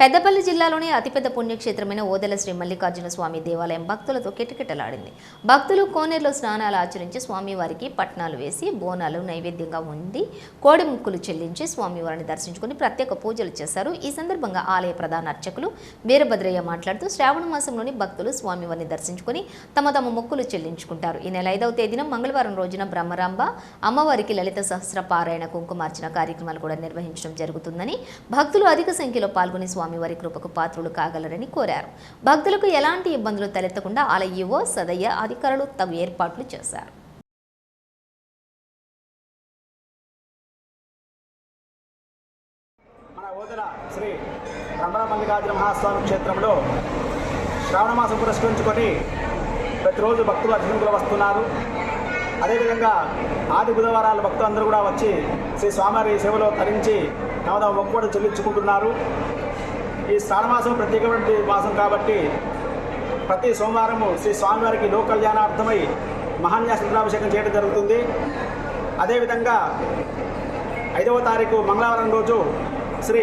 పెద్దపల్లి జిల్లాలోని అతిపెద్ద పుణ్యక్షేత్రమైన ఓదెల శ్రీ మల్లికార్జున స్వామి దేవాలయం భక్తులతో కిటకిటలాడింది. భక్తులు కోనేరులో స్నానాలు ఆచరించి స్వామివారికి పట్నాలు వేసి బోనాలు నైవేద్యంగా ఉండి కోడి ముక్కులు చెల్లించి స్వామివారిని దర్శించుకుని ప్రత్యేక పూజలు చేశారు. ఈ సందర్భంగా ఆలయ ప్రధాన అర్చకులు వీరభద్రయ్య మాట్లాడుతూ శ్రావణ మాసంలోని భక్తులు స్వామివారిని దర్శించుకుని తమ తమ మొక్కులు చెల్లించుకుంటారు. ఈ నెల ఐదవ తేదీన మంగళవారం రోజున బ్రహ్మరాంబ అమ్మవారికి లలిత సహస్ర పారాయణ కుంకుమార్చన కార్యక్రమాలు కూడా నిర్వహించడం జరుగుతుందని భక్తులు అధిక సంఖ్యలో పాల్గొని స్వామివారి కృపకు పాత్రులు కాగలరని కోరారు. భక్తులకు ఎలాంటి ఇబ్బందులు తలెత్తకుండా ఆలయ ఈవో సదయ్య అధికారులు తగు ఏర్పాట్లు చేశారు. ఓదల శ్రీ రమణ మల్లికార్జున మహాస్వామి క్షేత్రంలో శ్రావణ మాసం పురస్కరించుకొని ప్రతిరోజు భక్తులు అతిథులు వస్తున్నారు. అదేవిధంగా ఆది బుధవారాలు భక్తులు అందరూ కూడా వచ్చి శ్రీ స్వామివారి సేవలో తరించి తమ తమ మొక్కుబడి చెల్లించుకుంటున్నారు. ఈ శ్రావణమాసం ప్రత్యేకమైన మాసం కాబట్టి ప్రతి సోమవారము శ్రీ స్వామివారికి లోక కళ్యాణార్థమై మహాన్యాస రుద్రాభిషేకం చేయడం జరుగుతుంది. అదేవిధంగా ఐదవ తారీఖు మంగళవారం రోజు శ్రీ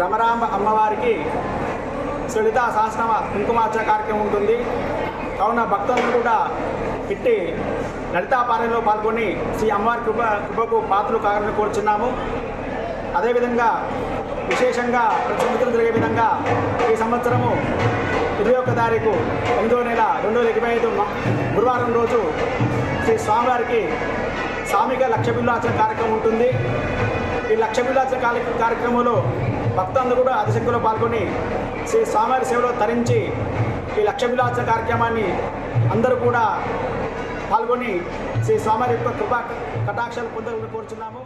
రమరాంబ అమ్మవారికి శ్రీలిత సహస్రనామ కుంకుమార్చన కార్యక్రమం ఉంటుంది. కావున భక్తులను కూడా ఇట్టి లలితాపారాయణలో పాల్గొని శ్రీ అమ్మవారి కృప కృపకు పాత్రలు కావాలని కోరుచున్నాము. అదేవిధంగా విశేషంగా ప్రతి సంవత్సరం జరిగే విధంగా ఈ సంవత్సరము ఇరవై ఒక్క తారీఖు ఎనిమిదో నెల రెండు వేల ఇరవై ఐదు గురువారం రోజు శ్రీ స్వామివారికి సామిక లక్ష బిల్లాచన కార్యక్రమం ఉంటుంది. ఈ లక్ష బిల్లాచన కార్యక్రమంలో భక్తులందరూ కూడా అతిశక్తిలో పాల్గొని శ్రీ స్వామివారి సేవలో తరించి ఈ లక్ష బిల్లాచన కార్యక్రమాన్ని అందరూ కూడా పాల్గొని శ్రీ స్వామివారి యొక్క కృపా కటాక్షాలు పొందాలని కోరుచున్నాము.